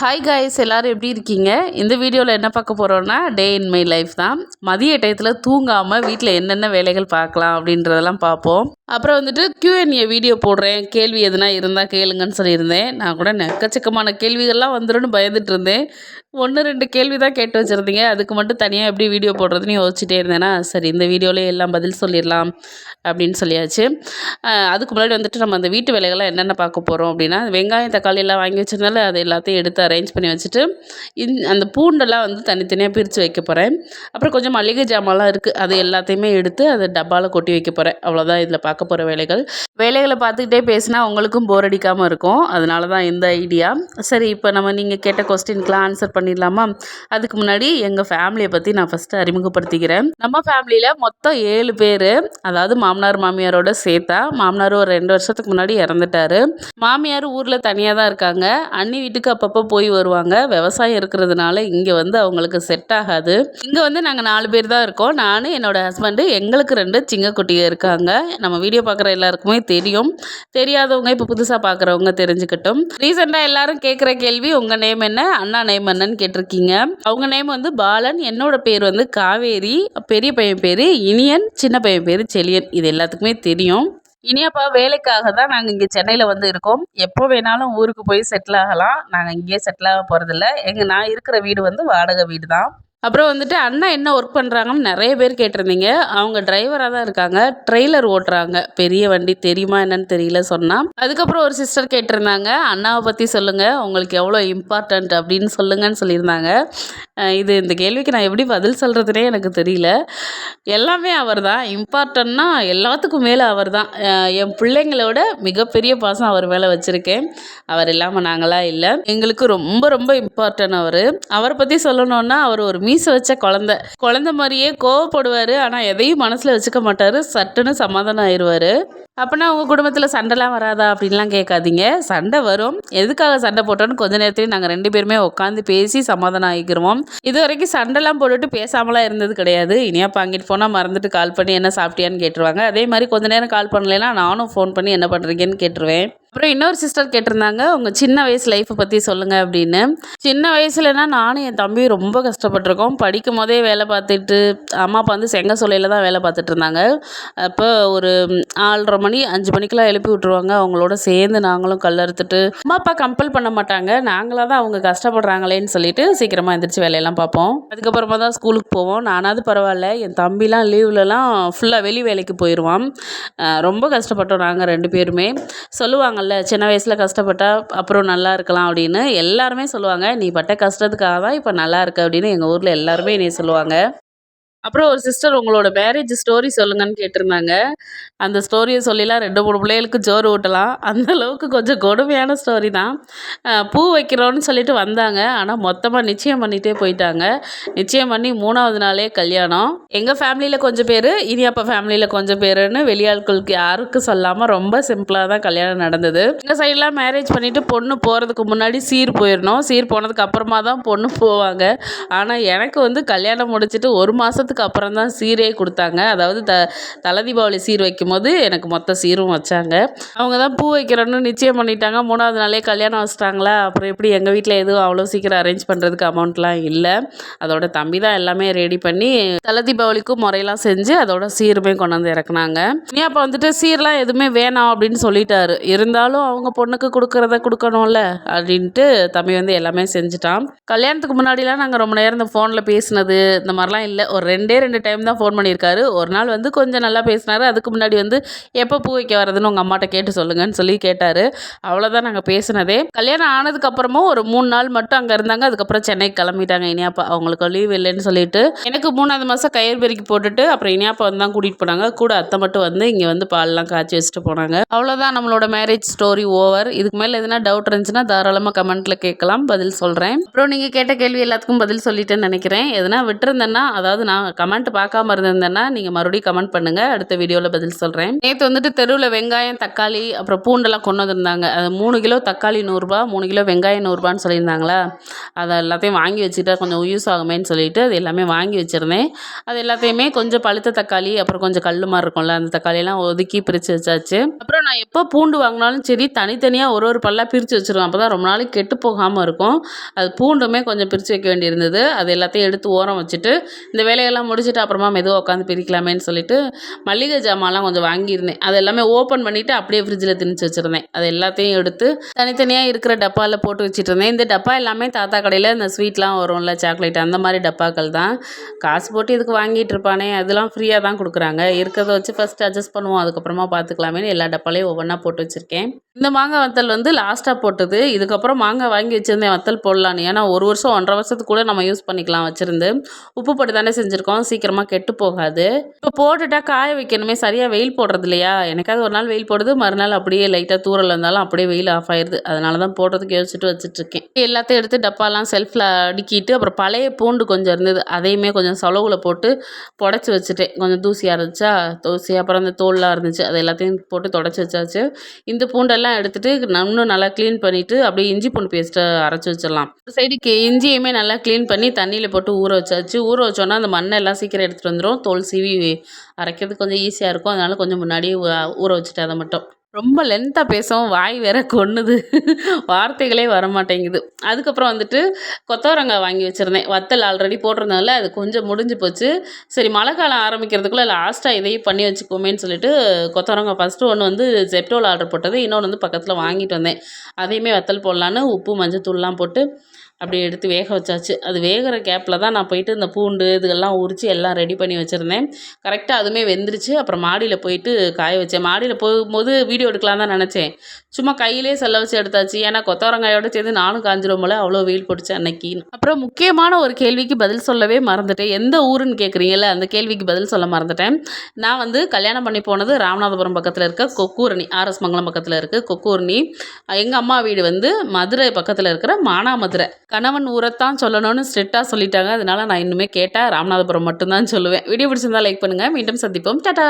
Hi guys எல்லாரும் எப்படி இருக்கீங்க? இந்த வீடியோவில் என்ன பார்க்க போகிறோன்னா டே இன் மை லைஃப் தான். மதிய டயத்தில் தூங்காமல் வீட்டில் என்னென்ன வேலைகள் பார்க்கலாம் அப்படின்றதெல்லாம் பார்ப்போம். அப்புறம் வந்துட்டு கியூஎன்ஏ வீடியோ போடுறேன். கேள்வி எதுனா இருந்தால் கேளுங்கன்னு சொல்லியிருந்தேன். நான் கூட நெக்கச்சக்கமான கேள்விகள்லாம் வந்துடும் பயந்துட்டு இருந்தேன். ஒன்று ரெண்டு கேள்வி தான் கேட்டு வச்சுருந்தீங்க. அதுக்கு மட்டும் தனியாக எப்படி வீடியோ போடுறதுன்னு யோசிச்சுட்டே இருந்தேன்னா சரி இந்த வீடியோலேயே எல்லாம் பதில் சொல்லிடலாம் அப்படின்னு சொல்லியாச்சு. அதுக்கு முன்னாடி வந்துட்டு நம்ம அந்த வீட்டு வேலைகள்லாம் என்னென்ன பார்க்க போகிறோம் அப்படின்னா வெங்காயம் தக்காளி எல்லாம் வாங்கி வச்சிருந்தால அது எல்லாத்தையும் எடுத்து அரேஞ்ச் பண்ணி வச்சுட்டு இந் அந்த பூண்டெல்லாம் வந்து தனித்தனியாக பிரித்து வைக்க போகிறேன் அப்புறம் கொஞ்சம் மளிகை ஜாமான்லாம் இருக்குது அது எல்லாத்தையுமே எடுத்து அதை டப்பாவில் கொட்டி வைக்க போகிறேன் அவ்வளோதான் இதில் பார்க்க போகிற வேலைகள். வேலைகளை பார்த்துக்கிட்டே பேசினா உங்களுக்கும் போர் அடிக்காமல் இருக்கும். அதனால தான் இந்த ஐடியா சரி இப்போ நம்ம நீங்கள் கேட்ட கொஸ்டின்க்கெலாம் ஆன்சர் பண்ணிடலாமா? அதுக்கு முன்னாடி எங்கள் ஃபேமிலியை பற்றி நான் ஃபஸ்ட்டு அறிமுகப்படுத்திக்கிறேன். நம்ம ஃபேமிலியில் மொத்தம் ஏழு பேர் அதாவது மாமனார் மாமியாரோட சேர்த்தா மாமனார் ஒரு ரெண்டு வருஷத்துக்கு முன்னாடி இறந்துட்டாரு. மாமியார் ஊரில் தனியாக தான் இருக்காங்க. அண்ணி வீட்டுக்கு அப்பப்போ போய் வருவாங்க. விவசாயம் இருக்கிறதுனால இங்கே வந்து அவங்களுக்கு செட் ஆகாது. இங்கே வந்து நாங்கள் நாலு பேர் தான் இருக்கோம். நான் என்னோட ஹஸ்பண்டு எங்களுக்கு ரெண்டு சிங்கக்குட்டிங்க இருக்காங்க. நம்ம வீடியோ பார்க்குற எல்லாருக்குமே தெரியும். தெரியாதவங்க இப்போ புதுசாக பார்க்குறவங்க தெரிஞ்சுக்கிட்டோம். ரீசெண்டாக எல்லாரும் கேட்குற கேள்வி உங்கள் நேம் என்ன? அண்ணா நேம் என்னன்னு கேட்டிருக்கீங்க. அவங்க நேம் வந்து பாலன் என்னோட பேர் வந்து காவேரி. பெரிய பையன் பேர் இனியன் சின்ன பையன் பேர் செலியன் இது எல்லாத்துக்குமே தெரியும். இனியாப்பா வேலைக்காக தான் நாங்கள் இங்கே சென்னையில் வந்து இருக்கோம். எப்போ வேணாலும் ஊருக்கு போய் செட்டில் ஆகலாம். நாங்கள் இங்கேயே செட்டில் ஆக போகிறதில்ல எங்கள் நான் இருக்கிற வீடு வந்து வாடகை வீடு தான் அப்புறம் வந்துட்டு அண்ணா என்ன ஒர்க் பண்ணுறாங்கன்னு நிறைய பேர் கேட்டிருந்தீங்க. அவங்க டிரைவராக தான் இருக்காங்க. ட்ரெய்லர் ஓட்டுறாங்க. பெரிய வண்டி தெரியுமா என்னன்னு தெரியல சொன்னால் அதுக்கப்புறம் ஒரு சிஸ்டர் கேட்டிருந்தாங்க. அண்ணாவை பற்றி சொல்லுங்கள் உங்களுக்கு எவ்வளோ இம்பார்ட்டண்ட் அப்படின்னு சொல்லுங்கன்னு சொல்லியிருந்தாங்க. இது இந்த கேள்விக்கு நான் எப்படி பதில் சொல்கிறதுனே எனக்கு தெரியல. எல்லாமே அவர் தான். இம்பார்ட்டன்னா எல்லாத்துக்கும் மேலே அவர் தான். என் பிள்ளைங்களோட மிகப்பெரிய பாசம் அவர் மேலே வச்சுருக்கேன். அவர் இல்லாமல் நாங்களாம் இல்லை. எங்களுக்கு ரொம்ப ரொம்ப இம்பார்ட்டன்ட் அவர். அவரை பற்றி சொல்லணுன்னா அவர் ஒரு வீச வச்ச குழந்த. குழந்த மாதிரியே கோவப்படுவார் ஆனால் எதையும் மனசில் வச்சுக்க மாட்டார். சட்டுன்னு சமாதானம் ஆயிடுவார் அப்போனா உங்கள் குடும்பத்தில் சண்டைலாம் வராதா அப்படின்லாம் கேட்காதீங்க. சண்டை வரும். எதுக்காக சண்டை போட்டோன்னு கொஞ்ச நேரத்துலேயும் நாங்கள் ரெண்டு பேருமே உட்காந்து பேசி சமாதானம் ஆகிக்கிறோம் இது வரைக்கும் சண்டைலாம் போட்டுட்டு பேசாமலாம் இருந்தது கிடையாது. இனியாப்பா அங்கிட்டு போனால் மறந்துட்டு கால் பண்ணி என்ன சாப்பிட்டியான்னு கேட்டுருவாங்க. அதே மாதிரி கொஞ்ச நேரம் கால் பண்ணலைன்னா நானும் ஃபோன் பண்ணி என்ன பண்ணுறீங்கன்னு கேட்டுருவேன். அப்புறம் இன்னொரு சிஸ்டர் கேட்டிருந்தாங்க. உங்கள் சின்ன வயசு லைஃப்பை பற்றி சொல்லுங்கள் அப்படின்னு. சின்ன வயசுலனா நானும் என் தம்பியும் ரொம்ப கஷ்டப்பட்டிருக்கோம். படிக்கும் போதே வேலை பார்த்துட்டு அம்மா அப்பா வந்து செங்க சோலையில் தான் வேலை பார்த்துட்டு இருந்தாங்க. அப்போ ஒரு ஆறரை மணி அஞ்சு மணிக்கெல்லாம் எழுப்பி விட்ருவாங்க அவங்களோட சேர்ந்து நாங்களும் கல் அறுத்துட்டு அம்மா அப்பா கம்பல் பண்ண மாட்டாங்க. நாங்களாக தான் அவங்க கஷ்டப்படுறாங்களேன்னு சொல்லிட்டு சீக்கிரமாக எந்திரிச்சு வேலையெல்லாம் பார்ப்போம். அதுக்கப்புறமா தான் ஸ்கூலுக்கு போவோம். நானாவது பரவாயில்ல. என் தம்பிலாம் லீவ்லலாம் ஃபுல்லாக வெளி வேலைக்கு போயிடுவான் ரொம்ப கஷ்டப்பட்டோம் நாங்கள் ரெண்டு பேருமே. சொல்லுவாங்கல்ல சின்ன வயசில் கஷ்டப்பட்டா அப்புறம் நல்லா இருக்கலாம் அப்படின்னு. எல்லாருமே சொல்லுவாங்க நீ பட்ட கஷ்டத்துக்காக தான் இப்போ நல்லா இருக்க அப்படின்னு எங்கள் ஊரில் எல்லாருமே என்னை சொல்லுவாங்க. அப்புறம் ஒரு சிஸ்டர் உங்களோட மேரேஜ் ஸ்டோரி சொல்லுங்கன்னு கேட்டிருந்தாங்க. அந்த ஸ்டோரியை சொல்லிலாம் ரெண்டு மூணு பிள்ளைகளுக்கு ஜோறு ஊட்டலாம். அந்த அளவுக்கு கொஞ்சம் கொடுமையான ஸ்டோரி தான். பூ வைக்கிறோன்னு சொல்லிட்டு வந்தாங்க. ஆனால் மொத்தமாக நிச்சயம் பண்ணிகிட்டே போயிட்டாங்க. நிச்சயம் பண்ணி மூணாவது நாளே கல்யாணம். எங்கள் ஃபேமிலியில் கொஞ்சம் பேர் இனியாப்பா ஃபேமிலியில் கொஞ்சம் பேருன்னு வெளியாட்களுக்கு யாருக்கும் சொல்லாமல் ரொம்ப சிம்பிளாக தான் கல்யாணம் நடந்தது. எங்கள் சைட்லாம் மேரேஜ் பண்ணிவிட்டு பொண்ணு போகிறதுக்கு முன்னாடி சீர் போயிடணும். சீர் போனதுக்கு அப்புறமா தான் பொண்ணு போவாங்க. ஆனால் எனக்கு வந்து கல்யாணம் முடிச்சுட்டு ஒரு மாதம் மாதத்துக்கு அப்புறம் தான் சீரே கொடுத்தாங்க. அதாவது த தலை தீபாவளி சீர் வைக்கும்போது எனக்கு மொத்த சீரும் வச்சாங்க. அவங்க தான் பூ வைக்கிறோன்னு நிச்சயம் பண்ணிட்டாங்க. மூணாவது நாளே கல்யாணம் வச்சிட்டாங்களா? அப்புறம் எப்படி எங்கள் வீட்டில் எதுவும் அவ்வளோ சீக்கிரம் அரேஞ்ச் பண்ணுறதுக்கு அமௌண்ட்லாம் இல்லை. அதோட தம்பி தான் எல்லாமே ரெடி பண்ணி தலை தீபாவளிக்கும் முறையெல்லாம் செஞ்சு அதோட சீருமே கொண்டு வந்து இறக்குனாங்க. நீ அப்போ வந்துட்டு சீர்லாம் எதுவுமே வேணாம் அப்படின்னு சொல்லிட்டாரு. இருந்தாலும் அவங்க பொண்ணுக்கு கொடுக்குறத கொடுக்கணும்ல அப்படின்ட்டு தம்பி வந்து எல்லாமே செஞ்சுட்டான். கல்யாணத்துக்கு முன்னாடிலாம் நாங்கள் ரொம்ப நேரம் இந்த ஃபோனில் பேசினது இந்த மாதிரிலாம் இல்லை. ஒரு ரெண்டே ரெண்டு டைம் தான் ஃபோன் பண்ணியிருக்காரு. ஒரு நாள் வந்து கொஞ்சம் நல்லா பேசினாரு. அதுக்கு முன்னாடி வந்து எப்போ பூ வைக்க வரதுன்னு உங்கள் அம்மாட்ட கேட்டு சொல்லுங்கன்னு சொல்லி கேட்டார். அவ்வளோதான் நாங்கள் பேசினதே. கல்யாணம் ஆனதுக்கப்புறமும் ஒரு மூணு நாள் மட்டும் அங்கே இருந்தாங்க. அதுக்கப்புறம் சென்னைக்கு கிளம்பிட்டாங்க இனியாப்பா. அவங்களுக்கு லீவ் இல்லைன்னு சொல்லிட்டு. எனக்கு மூணாவது மாதம் கயிறு பெருக்கி போட்டுட்டு அப்புறம் இனியாப்பா வந்து தான் கூட்டிகிட்டு போனாங்க. கூட அத்தை மட்டும் வந்து இங்கே வந்து பால்லாம் காய்ச்சி வச்சுட்டு போனாங்க. அவ்வளோதான் நம்மளோட மேரேஜ் ஸ்டோரி ஓவர் இதுக்கு மேலே எதுனா டவுட் இருந்துச்சுன்னா தாராளமாக கமெண்ட்டில் கேட்கலாம். பதில் சொல்கிறேன் அப்புறம் நீங்கள் கேட்ட கேள்வி எல்லாத்துக்கும் பதில் சொல்லிட்டேன்னு நினைக்கிறேன். எதனா விட்டுருந்தேன்னா அதாவது நான் கமெண்ட் பார்க்காம இருந்திருந்தேன்னா நீங்கள் மறுபடியும் கமெண்ட் பண்ணுங்கள் அடுத்த வீடியோவில் பதில் சொல்கிறேன் நேற்று வந்துட்டு தெருவில் வெங்காயம் தக்காளி அப்புறம் பூண்டெல்லாம் கொண்டு வந்திருந்தாங்க. அது மூணு கிலோ தக்காளி நூறுரூபா மூணு கிலோ வெங்காயம் நூறுரூபான்னு சொல்லியிருந்தாங்களா? அதை எல்லாத்தையும் வாங்கி வச்சுட்டா கொஞ்சம் யூஸ் ஆகுமேன்னு சொல்லிட்டு அது எல்லாமே வாங்கி வச்சுருந்தேன். அது எல்லாத்தையுமே கொஞ்சம் பழுத்த தக்காளி அப்புறம் கொஞ்சம் கல் மாதிரி இருக்கும்ல அந்த தக்காளியெல்லாம் ஒதுக்கி பிரித்து வச்சாச்சு. அப்புறம் நான் எப்போ பூண்டு வாங்கினாலும் சரி தனித்தனியாக ஒரு ஒரு பல்லாக பிரித்து வச்சுருவேன். அப்போ தான் ரொம்ப நாளைக்கு கெட்டு போகாமல் இருக்கும். அது பூண்டுமே கொஞ்சம் பிரித்து வைக்க வேண்டியிருந்தது. அது எல்லாத்தையும் எடுத்து ஓரம் வச்சுட்டு இந்த வேலையெல்லாம் முடிச்சுட்டு அப்புறமா மெதுவாக உட்காந்து பிரிக்கலாமேன்னு சொல்லிட்டு மளிகை ஜாமான்லாம் கொஞ்சம் வாங்கியிருந்தேன். அது எல்லாமே ஓப்பன் பண்ணிவிட்டு அப்படியே ஃப்ரிட்ஜில் திணிச்சு வச்சுருந்தேன். அது எல்லாத்தையும் எடுத்து தனித்தனியாக இருக்கிற டப்பாவில் போட்டு வச்சுட்டு இருந்தேன் இந்த டப்பா எல்லாமே தாத்தா கடையில் இந்த ஸ்வீட்லாம் வரும்ல சாக்லேட் அந்த மாதிரி டப்பாக்கள் தான். காசு போட்டு இதுக்கு வாங்கிட்டு இருப்பானே அதெல்லாம் ஃப்ரீயாக தான் கொடுக்குறாங்க. இருக்கிறத வச்சு ஃபஸ்ட்டு அட்ஜஸ்ட் பண்ணுவோம் அதுக்கப்புறமா பார்த்துக்கலாமேன்னு எல்லா டப்பாலையும் ஒவ்வொன்றா போட்டு வச்சுருக்கேன். இந்த மாங்காய் வத்தல் வந்து லாஸ்ட்டாக போட்டது. இதுக்கப்புறம் மாங்காய் வாங்கி வச்சுருந்தேன் வத்தல் போடலான்னு. ஏன்னா ஒரு வருஷம் ஒன்றரை வருஷத்துக்கு கூட நம்ம யூஸ் பண்ணிக்கலாம் வச்சுருந்து. உப்பு போட்டு தானே செஞ்சுருக்கோம். சீக்கிரமாக கெட்டு போகாது. இப்போ போட்டுட்டா காய வைக்கணுமே. சரியாக வெயில் போடுறது இல்லையா எனக்காவது ஒரு நாள் வெயில் போடுது. மறுநாள் அப்படியே லைட்டாக தூரல் இருந்தாலும் அப்படியே வெயில் ஆஃப் ஆயிடுது அதனால தான் போடுறதுக்கு யோசிச்சுட்டு வச்சுட்ருக்கேன் எல்லாத்தையும் எடுத்து டப்பாலாம் செல்ஃபில் அடுக்கிட்டு அப்புறம் பழைய பூண்டு கொஞ்சம் இருந்தது. அதையுமே கொஞ்சம் சொலவில் போட்டு புடச்சி வச்சுட்டேன். கொஞ்சம் தூசியாக இருந்துச்சா? தூசி அப்புறம் அந்த தோல்லாம் இருந்துச்சு. அது எல்லாத்தையும் போட்டு தொடச்சி வச்சாச்சு. இந்த பூண்டெல்லாம் எடுத்துட்டு இன்னும் நல்லா க்ளீன் பண்ணிவிட்டு அப்படியே இஞ்சி பூண்டு பேஸ்ட்டை அரைச்சி வச்சிடலாம். ஒரு சைடுக்கு இஞ்சியுமே நல்லா க்ளீன் பண்ணி தண்ணியில் போட்டு ஊற வச்சாச்சு. ஊற வச்சோன்னா அந்த மண்ணை எல்லாம் சீக்கிரம் எடுத்துகிட்டு வந்துடும் தோல் சீவி அரைக்கிறதுக்கு கொஞ்சம் ஈஸியாக இருக்கும். அதனால் கொஞ்சம் முன்னாடியே ஊ- ஊற வச்சுட்டு அதை மட்டும். ரொம்ப லென்த்தாக பேசவும் வாய் வேற கொன்னுது வார்த்தைகளே வர மாட்டேங்குது அதுக்கப்புறம் வந்துட்டு கொத்தவரங்காய் வாங்கி வச்சுருந்தேன். வத்தல் ஆல்ரெடி போட்டிருந்தனால அது கொஞ்சம் முடிஞ்சு போச்சு. சரி மழை காலம் ஆரம்பிக்கிறதுக்குள்ளே லாஸ்ட்டாக இதையும் பண்ணி வச்சுக்கோமேன்னு சொல்லிட்டு கொத்தவரங்காய் ஃபஸ்ட்டு ஒன்று வந்து ஜெப்டோவில் ஆர்டர் போட்டது. இன்னொன்று வந்து பக்கத்தில் வாங்கிட்டு வந்தேன். அதையுமே வத்தல் போடலான்னு உப்பு மஞ்சள் தூள்லாம் போட்டு அப்படியே எடுத்து வேக வச்சாச்சு. அது வேகிற கேப்பில் தான் நான் போயிட்டு இந்த பூண்டு இதுகெல்லாம் உரித்து எல்லாம் ரெடி பண்ணி வச்சுருந்தேன். கரெக்டாக அதுவுமே வெந்துருச்சு. அப்புறம் மாடியில் போயிட்டு காய வச்சேன். மாடியில் போகும்போது வீடியோ எடுக்கலாம் தான் நினச்சேன். சும்மா கையிலே செல்ல வச்சு எடுத்தாச்சு. ஏன்னா கொத்தவரங்காயோட சேர்ந்து நானும் காஞ்சிரும் போல அவ்வளோ வெயில் போட்டுச்சு அன்னைக்கு. அப்புறம் முக்கியமான ஒரு கேள்விக்கு பதில் சொல்லவே மறந்துட்டேன். எந்த ஊருன்னு கேட்குறீங்கல்ல அந்த கேள்விக்கு பதில் சொல்ல மறந்துட்டேன். நான் வந்து கல்யாணம் பண்ணி போனது ராமநாதபுரம் பக்கத்தில் இருக்க கொக்கூரணி ஆர்எஸ் மங்கலம் பக்கத்தில் இருக்குது கொக்கூரணி. எங்கள் அம்மா வீடு வந்து மதுரை பக்கத்தில் இருக்கிற மானாமதுரை. கணவன் ஊரைத்தான் சொல்லணும்னு ஸ்ட்ரிக்டாக சொல்லிட்டாங்க. அதனால நான் இன்னுமே கேட்டால் ராமநாதபுரம் மட்டும்தான் சொல்லுவேன். வீடியோ பிடிச்சிருந்தா லைக் பண்ணுங்கள் மீண்டும் சந்திப்போம். டாட்டா